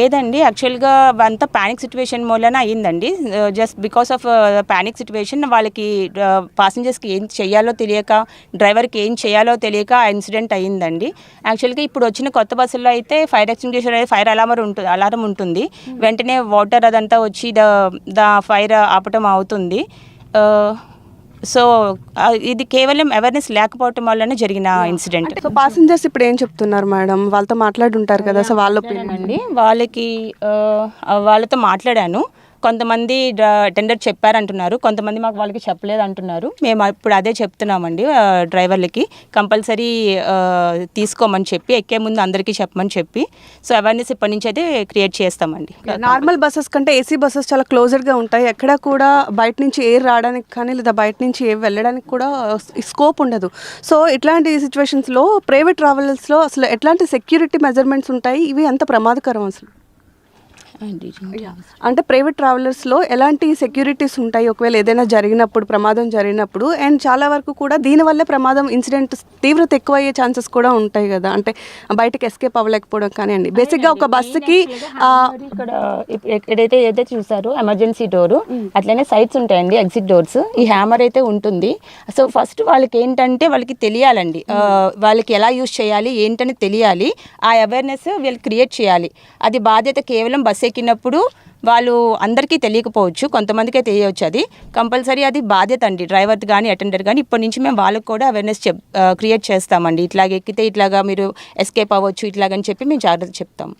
లేదండి యాక్చువల్గా అంతా ప్యానిక్ సిచ్యువేషన్ మూలన అయ్యిందండి. Just because of panic situation వాళ్ళకి పాసెంజర్స్కి ఏం చేయాలో తెలియక డ్రైవర్కి ఏం చేయాలో తెలియక ఆ ఇన్సిడెంట్ అయ్యిందండి యాక్చువల్గా ఇప్పుడు వచ్చిన కొత్త బస్సుల్లో అయితే ఫైర్ ఎక్స్టింగ్విషర్ అనేది ఫైర్ అలారం ఉంటుంది అలారం ఉంటుంది. వెంటనే వాటర్ అదంతా వచ్చి ద ద ఫైర్ ఆపటం అవుతుంది. సో ఇది కేవలం అవేర్నెస్ లేకపోవటం వల్లనే జరిగిన ఇన్సిడెంట్ సో పాసెంజర్స్ ఇప్పుడు ఏం చెప్తున్నారు మేడం? వాళ్ళతో మాట్లాడుంటారు కదా సో వాళ్ళ అండి వాళ్ళకి వాళ్ళతో మాట్లాడాను. కొంతమంది టెండర్ చెప్పారంటున్నారు. కొంతమంది మాకు వాళ్ళకి చెప్పలేదు అంటున్నారు మేము ఇప్పుడు అదే చెప్తున్నామండి డ్రైవర్లకి. కంపల్సరీ తీసుకోమని చెప్పి ఎక్కే ముందు అందరికీ చెప్పమని చెప్పి. సో అవేర్నెస్ ఇప్పటి నుంచి అయితే క్రియేట్ చేస్తామండి. నార్మల్ బస్సెస్ కంటే ఏసీ బస్సెస్ చాలా క్లోజర్గా ఉంటాయి. ఎక్కడ కూడా బయట నుంచి ఎయిర్ రావడానికి కానీ లేదా బయట నుంచి ఏ వెళ్ళడానికి కూడా స్కోప్ ఉండదు. సో ఇట్లాంటి సిచ్యువేషన్స్లో ప్రైవేట్ ట్రావెల్స్లో అసలు ఎట్లాంటి సెక్యూరిటీ మెజర్మెంట్స్ ఉంటాయి? ఇవి ఎంత ప్రమాదకరం అసలు? అంటే ప్రైవేట్ ట్రావెలర్స్లో ఎలాంటి సెక్యూరిటీస్ ఉంటాయి? ఒకవేళ ఏదైనా జరిగినప్పుడు ప్రమాదం జరిగినప్పుడు అండ్ చాలా వరకు కూడా దీనివల్లే ప్రమాదం ఇన్సిడెంట్ తీవ్రత ఎక్కువ అయ్యే ఛాన్సెస్ కూడా ఉంటాయి కదా. అంటే బయటకు ఎస్కేప్ అవ్వలేకపోవడం కానివ్వండి. బేసిక్గా ఒక బస్సుకి ఇక్కడ ఇప్- ఎక్కడైతే ఏదైతే చూసారో ఎమర్జెన్సీ డోర్ అట్లనే సైడ్స్ ఉంటాయండి ఎగ్జిట్ డోర్స్ ఈ హ్యామర్ అయితే ఉంటుంది. సో ఫస్ట్ వాళ్ళకి ఏంటంటే వాళ్ళకి తెలియాలండి. వాళ్ళకి ఎలా యూజ్ చేయాలి ఏంటని తెలియాలి. ఆ అవేర్నెస్ వీళ్ళు క్రియేట్ చేయాలి. అది బాధ్యత కేవలం బస్ ఎక్కినప్పుడు వాళ్ళు అందరికీ తెలియకపోవచ్చు కొంతమందికే తెలియవచ్చు అది. కంపల్సరీ అది బాధ్యత అండి. డ్రైవర్ కానీ అటెండర్ కానీ ఇప్పటి నుంచి మేము వాళ్ళకి కూడా అవేర్నెస్ చెప్ క్రియేట్ చేస్తామండి. ఇట్లాగ ఎక్కితే ఇట్లాగా మీరు ఎస్కేప్ అవ్వచ్చు ఇట్లాగని చెప్పి మేము జాగ్రత్త చెప్తాం.